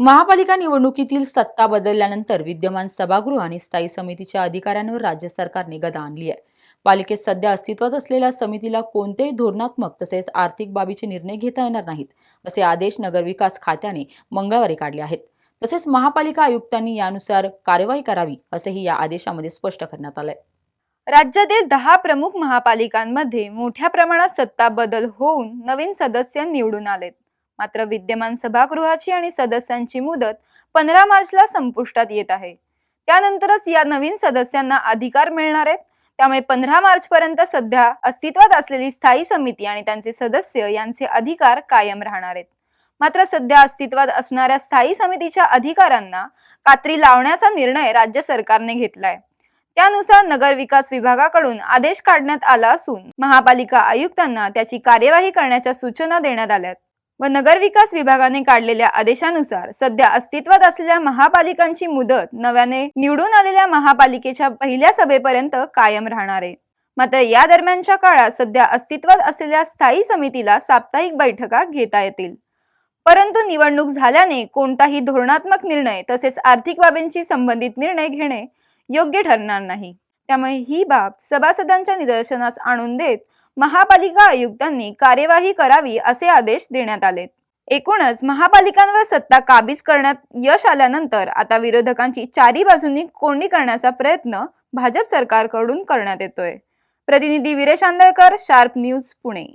महापालिका निवडणुकीतील सत्ता बदलल्यानंतर विद्यमान सभागृह आणि स्थायी समितीच्या अधिकाऱ्यांवर राज्य सरकारने गदा आणली आहे. पालिकेत सध्या अस्तित्वात असलेल्या समितीला कोणतेही धोरणात्मक तसेच आर्थिक बाबीचे निर्णय घेता येणार नाहीत असे आदेश नगरविकास खात्याने मंगळवारी काढले आहेत. तसेच महापालिका आयुक्तांनी यानुसार कार्यवाही करावी असेही या आदेशामध्ये स्पष्ट करण्यात आलंय. राज्यातील दहा प्रमुख महापालिकांमध्ये मोठ्या प्रमाणात सत्ता बदल होऊन नवीन सदस्य निवडून आलेत. मात्र विद्यमान सभागृहाची आणि सदस्यांची मुदत पंधरा मार्चला संपुष्टात येत आहे. त्यानंतरच या नवीन सदस्यांना अधिकार मिळणार आहेत. त्यामुळे पंधरा मार्च पर्यंत सध्या अस्तित्वात असलेली स्थायी समिती आणि त्यांचे सदस्य यांचे अधिकार कायम राहणार आहेत. मात्र सध्या अस्तित्वात असणाऱ्या स्थायी समितीच्या अधिकारांना कात्री लावण्याचा निर्णय राज्य सरकारने घेतलाय. त्यानुसार नगर विकास विभागाकडून आदेश काढण्यात आला असून महापालिका आयुक्तांना त्याची कार्यवाही करण्याच्या सूचना देण्यात आल्यात व नगरविकास विभागाने काढलेल्या आदेशानुसार सध्या अस्तित्वात असलेल्या महापालिकांची मुदत नव्याने निवडून आलेल्या महापालिकेच्या पहिल्या सभेपर्यंत कायम राहणार आहे. मात्र या दरम्यानच्या काळात सध्या अस्तित्वात असलेल्या स्थायी समितीला साप्ताहिक बैठका घेता येतील. परंतु निवडणूक झाल्याने कोणताही धोरणात्मक निर्णय तसेच आर्थिक बाबींशी संबंधित निर्णय घेणे योग्य ठरणार नाही. त्यामुळे ही बाब सभासदांच्या निदर्शनास आणून देत महापालिका आयुक्तांनी कार्यवाही करावी असे आदेश देण्यात आलेत. एकूणच महापालिकांवर सत्ता काबीज करण्यात यश आल्यानंतर आता विरोधकांची चारी बाजूंनी कोंडी करण्याचा प्रयत्न भाजप सरकारकडून करण्यात येतोय. प्रतिनिधी विरेश आंदळकर शार्प न्यूज पुणे.